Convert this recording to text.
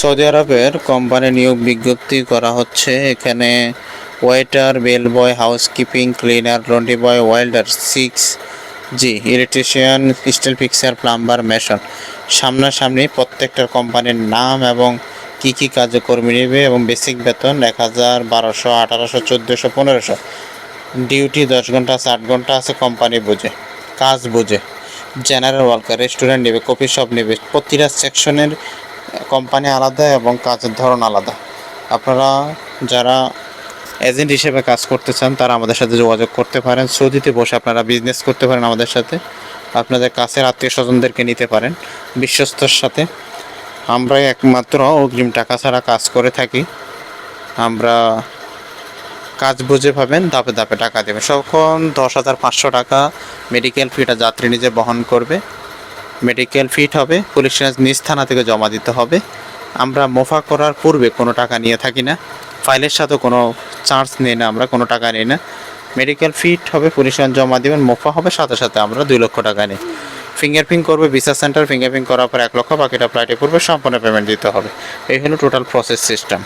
Saudi আরবের company নিয়োগ বিজ্ঞপ্তি করা হচ্ছে। এখানে waiter bell boy housekeeping, cleaner laundry boy welder six, জি, electrician, steel fixer, plumber, mason. সামনাসামনি প্রত্যেকটার কোম্পানির নাম এবং কী কী কাজে কর্মী নেবে এবং বেসিক বেতন এক হাজার বারোশো, আঠারোশো, চোদ্দোশো, পনেরোশো। ডিউটি দশ ঘণ্টা আছে, আট ঘণ্টা আছে, কোম্পানি বুঝে, কাজ বুঝে। জেনারেল ওয়ার্কার রেস্টুরেন্ট নেবে কফি শপ নেবে। প্রতিটা সেকশনের কোম্পানি আলাদা এবং কাজের ধরন আলাদা। আপনারা যারা এজেন্ট হিসেবে কাজ করতে চান, তারা আমাদের সাথে যোগাযোগ করতে পারেন। সৌদিতে বসে আপনারা বিজনেস করতে পারেন আমাদের সাথে। আপনাদের কাছের আত্মীয় স্বজনদেরকে নিতে পারেন। বিশ্বস্তর সাথে। আমরাই একমাত্র অগ্রিম টাকা ছাড়া কাজ করে থাকি। আমরা কাজ বুঝে পাবেন, ধাপে ধাপে টাকা দেবেন। তখন দশ হাজার পাঁচশো টাকা মেডিকেল ফিটা যাত্রী নিজে বহন করবে। মেডিকেল ফিট হবে পুলিশ নিজ থানা থেকে জমা দিতে হবে। আমরা মোফা করার পূর্বে কোনো টাকা নিয়ে থাকি না। ফাইলের সাথে কোনো চার্জ নিই না, আমরা কোনো টাকা নিই না। মেডিকেল ফিট হবে পুলিশ জমা দেবেন, মোফা হবে, সাথে সাথে আমরা দুই লক্ষ টাকা নিই। ফিঙ্গারপ্রিন্ট করবে ভিসা সেন্টার ফিঙ্গারপ্রিন্ট করার পর এক লক্ষ, বাকিটা ফ্লাইটে পড়বে, সম্পূর্ণ পেমেন্ট দিতে হবে। এই হলো টোটাল প্রসেস সিস্টেম